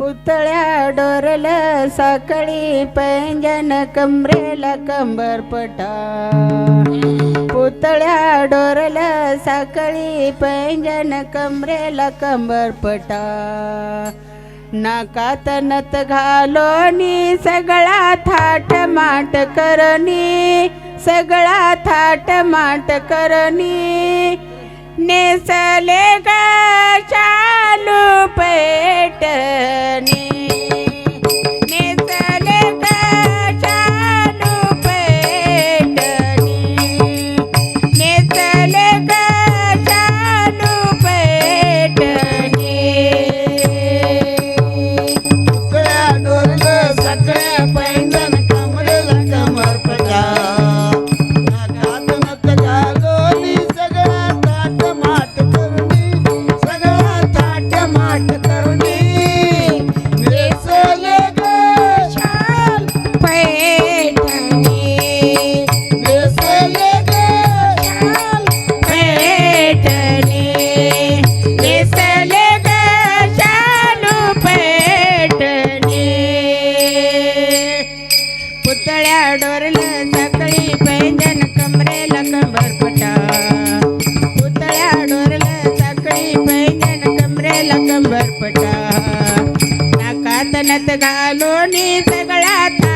पुतळ्या Doral सकाळी पैंजन कमरेला कंबरपटा पुतळ्या Doral सकाळी पैंजन कमरेला कंबरपटा नाकात नत घालोनी सगळा थाट माट करणी सगळा थाट माट करणी नेसले गाच्या सनत घालून सगळा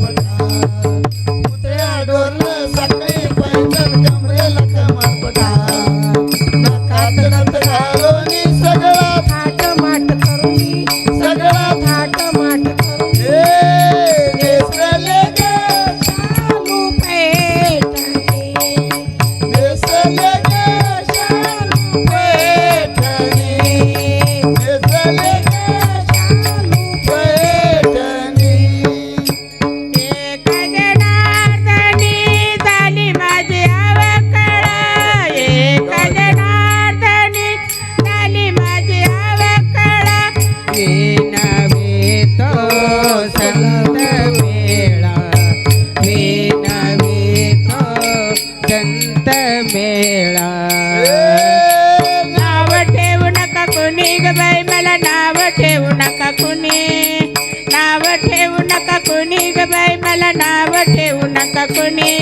了。ठेवू नका कुणी. नाव ठेवू नका कुणी ग बाई मला नाव ठेवू नका कुणी.